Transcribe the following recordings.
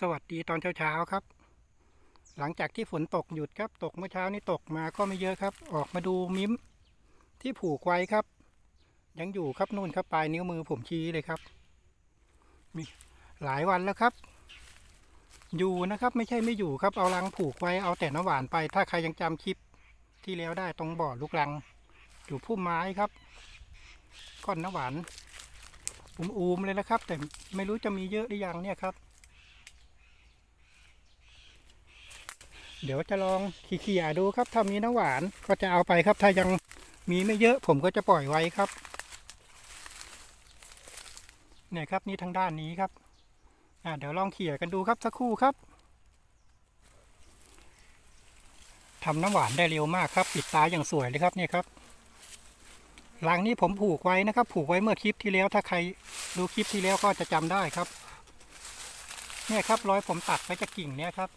สวัสดีตอนเช้าๆครับ หลังจากที่ฝนตกหยุดครับ ตกเมื่อเช้านี้ตกมาก็ไม่เยอะครับ ออกมาดูมิ้มที่ผูกไว้ครับ ยังอยู่ครับนู่นครับปลายนิ้วมือผมชี้เลยครับ มีหลายวันแล้วครับ อยู่นะครับไม่ใช่ไม่อยู่ครับเอารังผูกไว้เอาแต่น้ำหวานไป ถ้าใครยังจำคลิปที่แล้วได้ตรงบ่อลูกรัง อยู่พุ่มไม้ครับก้อนน้ำหวานอูมๆเลยนะครับ แต่ไม่รู้จะมีเยอะหรือยังเนี่ยครับ เดี๋ยวจะลองขี่ขี่ดูครับ ถ้ามีน้ำหวานก็จะเอาไปครับ ถ้ายังมีไม่เยอะผมก็จะปล่อยไว้ครับ เนี่ยครับนี่ทางด้านนี้ครับอ่าเดี๋ยวลองเขี่ยกันดูครับสักครู่ครับทำน้ำหวานได้เร็วมากครับ ปิดตาอย่างสวยเลยครับเนี่ยครับรังนี้ผมผูกไว้นะครับ ผูกไว้เมื่อคลิปที่แล้ว ถ้าใครดูคลิปที่แล้วก็จะจำได้ครับ เนี่ยครับร้อยผมตัดไปจากกิ่งเนี่ยครับ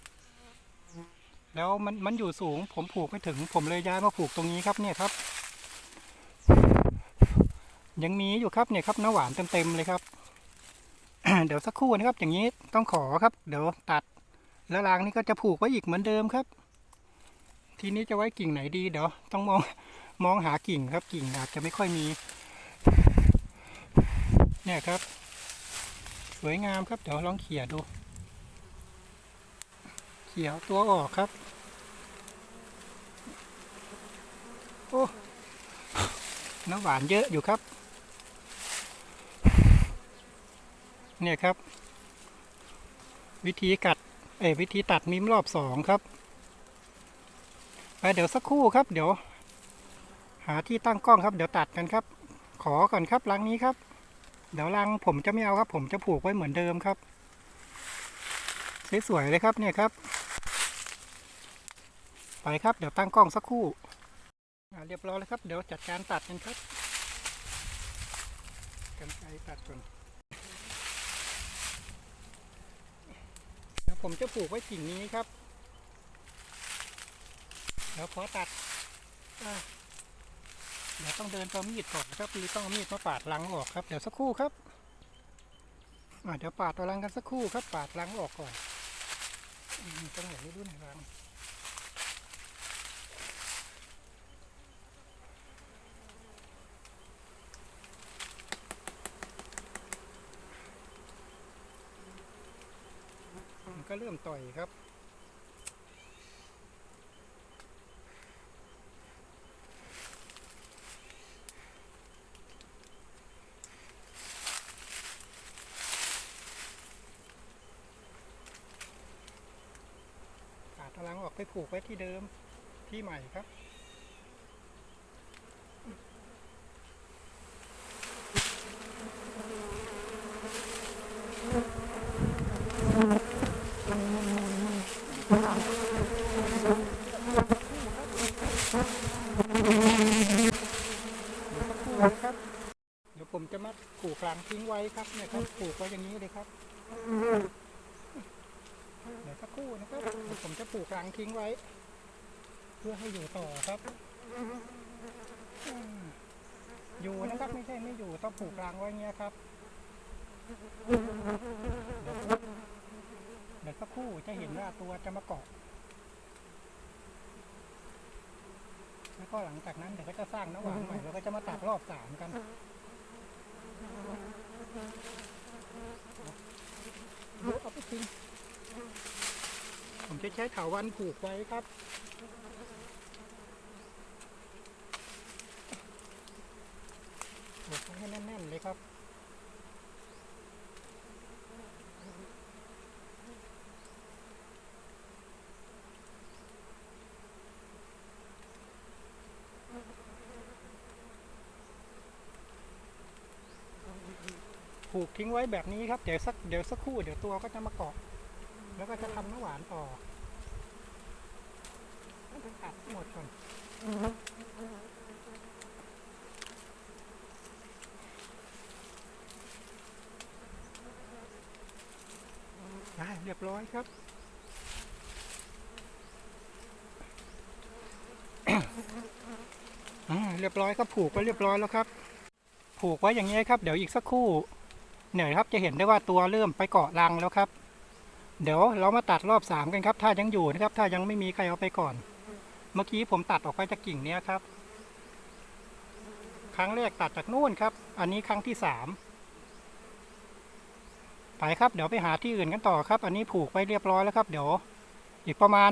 แล้วมันมันอยู่สูง ผมผูกไม่ถึง ผมเลยย้ายมาผูกตรงนี้ครับเนี่ยครับ ยังมีอยู่ครับเนี่ยครับน้ำหวานเต็มๆเลยครับ เดี๋ยวสักครู่นะครับ อย่างนี้ต้องขอครับ เดี๋ยวตัดแล้วรางนี้ก็จะผูกไว้อีกเหมือนเดิมครับ ทีนี้จะไว้กิ่งไหนดีเดี๋ยวต้องมองมองหากิ่งครับ กิ่งอาจจะไม่ค่อยมี เนี่ยครับ สวยงามครับเดี๋ยวลองเขี่ยดู ขียวตัวออกครับ โอ้ น้ำหวานเยอะอยู่ครับ เนี่ยครับ วิธีกัด เอยวิธีตัดมิมรอบสองครับ ไปเดี๋ยวสักครู่ครับ เดี๋ยว หาที่ตั้งกล้องครับ เดี๋ยวตัดกันครับ ขอก่อนครับรังนี้ครับ เดี๋ยวรังผมจะไม่เอาครับ ผมจะผูกไว้เหมือนเดิมครับสวยๆเลยครับเนี่ยครับ ไปครับเดี๋ยวตั้งกล้องสักครู่เรียบร้อยแล้วครับ เดี๋ยวจัดการตัดกันครับกันไกรตัดก่อนเดี๋ยวผมจะปลูกไว้กิ่งนี้ครับเดี๋ยวขอตัดเดี๋ยวต้องเดินตัวมีดก่อนครับหรือต้องเอามีดมาปาดรังออกครับเดี๋ยวสักครู่ครับเดี๋ยวปาดตัวรังกันสักครู่ครับ ปาดรังออกก่อนตรงไหนไม่รู้ไหนรัง ก็เริ่มต่อยครับ ขาดพลังออกไปผูกไว้ที่เดิมที่ใหม่ครับ เดี๋ยวผมจะมัดผูกกลางทิ้งไว้ครับเนี่ยครับผูกไว้อย่างนี้เลยครับเดี๋ยวสักครู่นะครับเดี๋ยวผมจะปูกรังทิ้งไว้ เพื่อให้อยู่ต่อครับอยู่นะครับไม่ใช่ไม่อยู่ต้องปูกรังไว้เงี้ยครับเดี๋ยวเดี๋ยวสักครู่จะเห็นว่าตัวจะมาเกาะ แล้วก็หลังจากนั้นเดี๋ยวก็จะสร้างน้ำหวานใหม่แล้วก็จะมาตัดรอบสามกันเดี๋ยวเอาไปทิ้งผมจะใช้เถาวันผูกไว้ครับผูกไว้ให้แน่นๆเลยครับ ผูกทิ้งไว้แบบนี้ครับ เดี๋ยวสักเดี๋ยวสักครู่เดี๋ยวตัวก็จะมาเกาะแล้วก็จะทำน้ำหวานต่อต้องตัดหมดก่อนได้เรียบร้อยครับ เรียบร้อยครับผูกไว้เรียบร้อยแล้วครับ ผูกไว้อย่างนี้ครับ เดี๋ยวอีกสักครู่ เนี่ยครับจะเห็นได้ว่าตัวเริ่มไปเกาะรังแล้วครับ เดี๋ยวเรามาตัดรอบสามกันครับ ถ้ายังอยู่นะครับ ถ้ายังไม่มีใครเอาไปก่อน เมื่อกี้ผมตัดออกไปจากกิ่งเนี้ยครับ ครั้งแรกตัดจากนู่นครับ อันนี้ครั้งที่สามไปครับเดี๋ยวไปหาที่อื่นกันต่อครับ อันนี้ผูกไว้เรียบร้อยแล้วครับ เดี๋ยว อีกประมาณ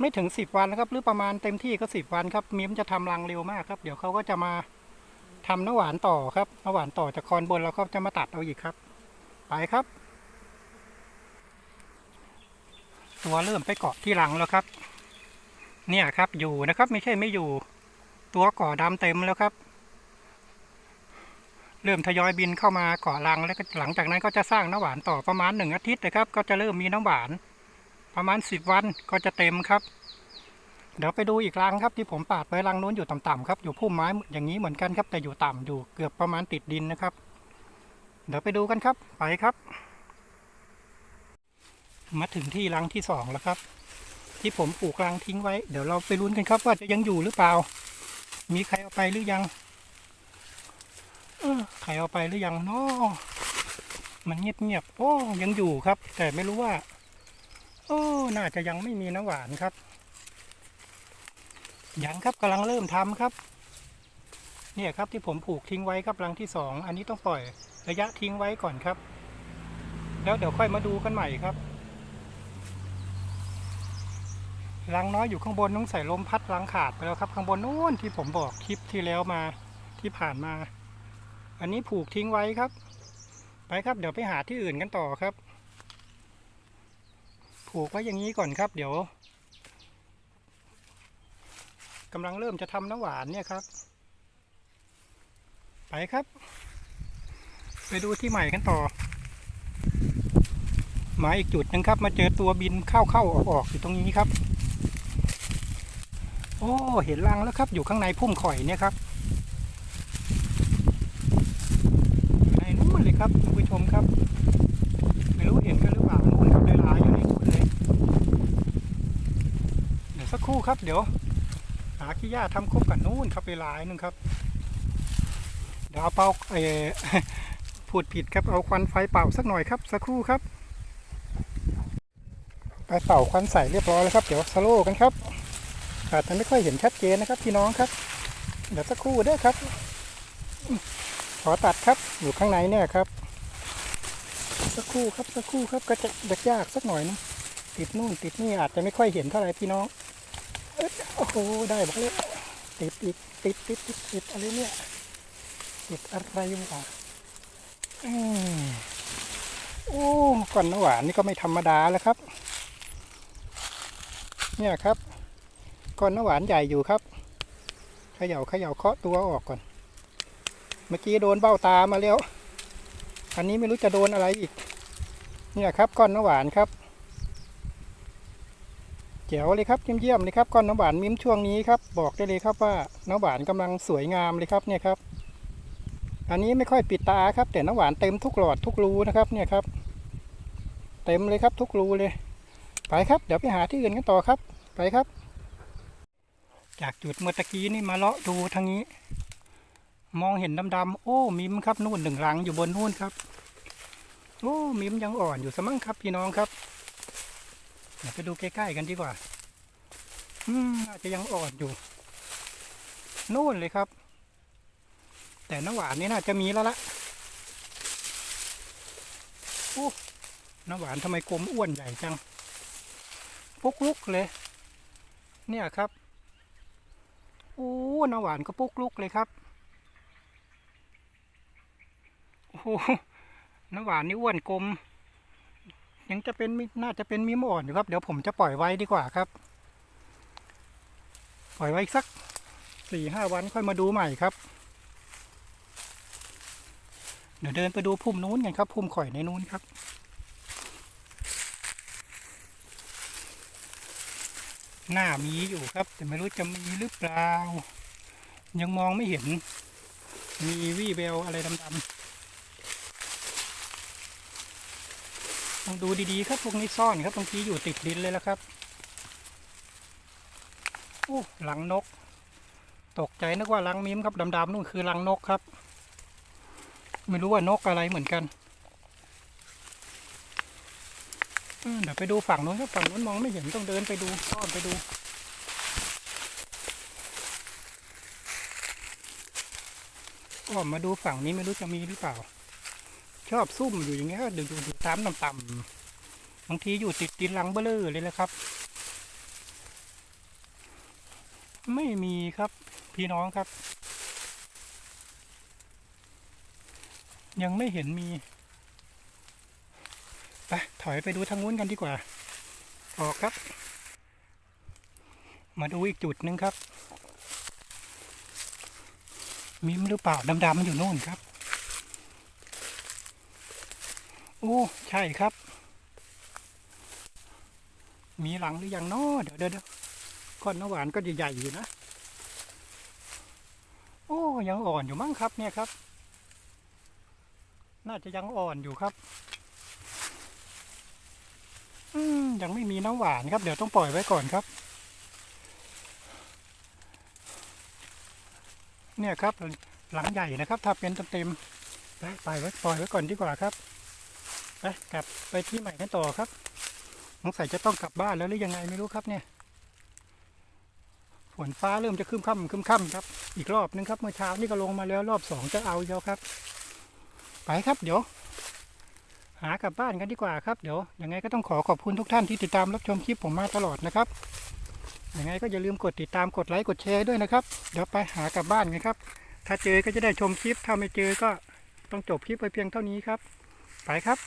ไม่ถึงสิบวันนะครับ หรือประมาณเต็มที่ก็สิบวันครับมิมจะทำรังเร็วมากครับ เดี๋ยวเขาก็จะมา ทำน้ำหวานต่อครับน้ำหวานต่อจากคอนบนแล้วก็จะมาตัดเอาอีกครับ ไปครับ ตัวเริ่มไปเกาะที่รังแล้วครับ เนี่ยครับอยู่นะครับ ไม่ใช่ไม่อยู่ ตัวก่อดำเต็มแล้วครับ เริ่มทยอยบินเข้ามาเกาะรังแล้วก็หลังจากนั้นก็จะสร้างน้ำหวานต่อประมาณหนึ่งอาทิตย์นะครับ ก็จะเริ่มมีน้ำหวาน ประมาณสิบวันก็จะเต็มครับ เดี๋ยวไปดูอีกรังครับที่ผมปาดไว้รังนู้นอยู่ต่ำๆครับอยู่พุ่มไม้อย่างนี้เหมือนกันครับ แต่อยู่ต่ำอยู่เกือบประมาณติดดินนะครับ เดี๋ยวไปดูกันครับไปครับ มาถึงที่รังที่สองแล้วครับ ที่ผมปลูกรังทิ้งไว้ เดี๋ยวเราไปลุ้นกันครับ ว่าจะยังอยู่หรือเปล่า มีใครเอาไปหรือยังเออใครเอาไปหรือยังเนาะมันเงียบๆโอ้ยังอยู่ครับ แต่ไม่รู้ว่า โอ้น่าจะยังไม่มีน้ำหวานครับ ยังครับกำลังเริ่มทำครับ เนี่ยครับที่ผมผูกทิ้งไว้ครับรังที่สองอันนี้ต้องปล่อยระยะทิ้งไว้ก่อนครับ แล้วเดี๋ยวค่อยมาดูกันใหม่ครับรังน้อยอยู่ข้างบนต้องใส่ลมพัดรังขาดไปแล้วครับ ข้างบนนู้นที่ผมบอกคลิปที่แล้วมาที่ผ่านมา อันนี้ผูกทิ้งไว้ครับ ไปครับเดี๋ยวไปหาที่อื่นกันต่อครับ ผูกไว้อย่างนี้ก่อนครับ เดี๋ยว กำลังเริ่มจะทำน้ำหวานเนี่ยครับ ไปครับ ไปดูที่ใหม่กันต่อ มาอีกจุดหนึงครับ มาเจอตัวบินเข้าเข้าออกออกอยู่ตรงนี้ครับ โอ้เห็นรังแล้วครับ อยู่ข้างในพุ่มข่อยเนี่ยครับอยู่ในนู้นเลยครับคุณผู้ชมครับ ไม่รู้เห็นกันหรือเปล่านู่นครับหลายๆอยู่ในนู้นเลยเดี๋ยวสักครู่ครับเดี๋ยวาขี้หญ้าทำคบกันนู่นครับหลายๆนึงครับเดี๋ยวเอาเป่าเออพูดผิดครับเอาควันไฟเป่าสักหน่อยครับสักครู่ครับ ไปเป่าควันใส่เรียบร้อยแล้วครับเดี๋ยวสโลกันครับอาจจะไม่ค่อยเห็นชัดเจนนะครับพี่น้องครับ เดี๋ยวสักครู่เด้อครับ ขอตัดครับอยู่ข้างในเนี่ยครับ สักครู่ครับสักครู่ครับก็จะยากสักหน่อยนึงติดนู่นติดนี่อาจจะไม่ค่อยเห็นเท่าไหร่พี่น้อง โอ้โห ได้บอกเลยติดอีกติดติดติดติดอะไรเนี่ย ติดอะไรวะอืมโอ้ก่อนน้ำหวานนี่ก็ไม่ธรรมดาแล้วครับ เนี่ยครับก้อนน้ำหวานใหญ่อยู่ครับเขย่าเขย่าเคาะตัวออกก่อน เมื่อกี้โดนเบ้าตามาแล้ว อันนี้ไม่รู้จะโดนอะไรอีก เนี่ยครับก้อนน้ำหวานครับ แจ๋วเลยครับเยี่ยมๆเลยครับก้อนน้ำหวานมิ้มช่วงนี้ครับบอกได้เลยครับว่าน้ำหวานกำลังสวยงามเลยครับเนี่ยครับ อันนี้ไม่ค่อยปิดตาครับ แต่น้ำหวานเต็มทุกหลอดทุกรูนะครับ เนี่ยครับ เต็มเลยครับทุกรูเลย ไปครับ เดี๋ยวไปหาที่อื่นกันต่อครับ ไปครับ จากจุดเมื่อตะกี้นี่มาเลาะดูทางนี้ มองเห็นดำๆโอ้มิ้มครับนู่นหนึ่งรังอยู่บนนู่นครับโอ้มิ้มยังอ่อนอยู่สมั่งครับพี่น้องครับ เดี๋ยวไปดูใกล้ๆกันดีกว่า อืมอาจจะยังอ่อนอยู่ นู่นเลยครับ แต่น้ำหวานนี่น่าจะมีแล้วละโอ้น้ำหวานทำไมกลมอ้วนใหญ่จัง ปุกลุกเลย เนี่ยครับ โอ้น้ำหวานก็ปุกลุกเลยครับ โอ้โหน้ำหวานนี่อ้วนกลม ยังจะเป็นน่าจะเป็นมีมอ่อนอยู่ครับ เดี๋ยวผมจะปล่อยไว้ดีกว่าครับ ปล่อยไว้สักสี่ห้าวันค่อยมาดูใหม่ครับ เดี๋ยวเดินไปดูพุ่มนู้นกันครับ พุ่มข่อยในนู้นครับ หน้ามีอยู่ครับ แต่ไม่รู้จะมีหรือเปล่า ยังมองไม่เห็น มีวี่แววอะไรดำๆ ต้องดูดีๆครับพวกนี้ซ่อนครับบางทีอยู่ติดดินเลยแล้วครับโอ้หลังนก ตกใจนึกว่ารังมิ้มครับดำๆนู่นคือรังนกครับ ไม่รู้ว่านกอะไรเหมือนกันเดี๋ยวไปดูฝั่งนู้นครับฝั่งนู้นมองไม่เห็นต้องเดินไปดูอ้อมไปดูอ้อมมาดูฝั่งนี้ไม่รู้จะมีหรือเปล่า ชอบซุ่มอยู่อย่างเงี้ยดูดูดูตามต่ำๆบางทีอยู่ติดดินหลังเบลอเลยแหละครับ ไม่มีครับพี่น้องครับ ยังไม่เห็นมีไปถอยไปดูทางนู้นกันดีกว่า ออกครับ มาดูอีกจุดหนึ่งครับ มิมหรือเปล่าดำๆอยู่โน่นครับ โอ้ใช่ครับ มีหลังหรือยังน้อเดี๋ยวเดี๋ยวเดี๋ยวก้อนน้ำหวานก็ใหญ่ๆอยู่นะ โอ้ยังอ่อนอยู่มั้งครับเนี่ยครับ น่าจะยังอ่อนอยู่ครับ อืมยังไม่มีน้ำหวานครับ เดี๋ยวต้องปล่อยไว้ก่อนครับ เนี่ยครับหลังใหญ่นะครับ ถ้าเป็นเต็มๆไปไปไว้ปล่อยไว้ก่อนดีกว่าครับ ไปกลับไปที่ใหม่กันต่อครับสงสัยจะต้องกลับบ้านแล้วหรือยังไงไม่รู้ครับเนี่ยฝนฟ้าเริ่มจะขึ้นค่ำขึ้นค่ำครับ อีกรอบนึงครับเมื่อเช้านี่ก็ลงมาแล้วรอบสองจะเอาอีกแล้วครับ ไปครับเดี๋ยว หากลับบ้านกันดีกว่าครับเดี๋ยวยังไงก็ต้องขอขอบคุณทุกท่านที่ติดตามรับชมคลิปผมมาตลอดนะครับยังไงก็อย่าลืมกดติดตามกดไลค์กดแชร์ด้วยนะครับ เดี๋ยวไปหากลับบ้านกันครับ ถ้าเจอก็จะได้ชมคลิปถ้าไม่เจอก็ต้องจบคลิปไปเพียงเท่านี้ครับ ไปครับ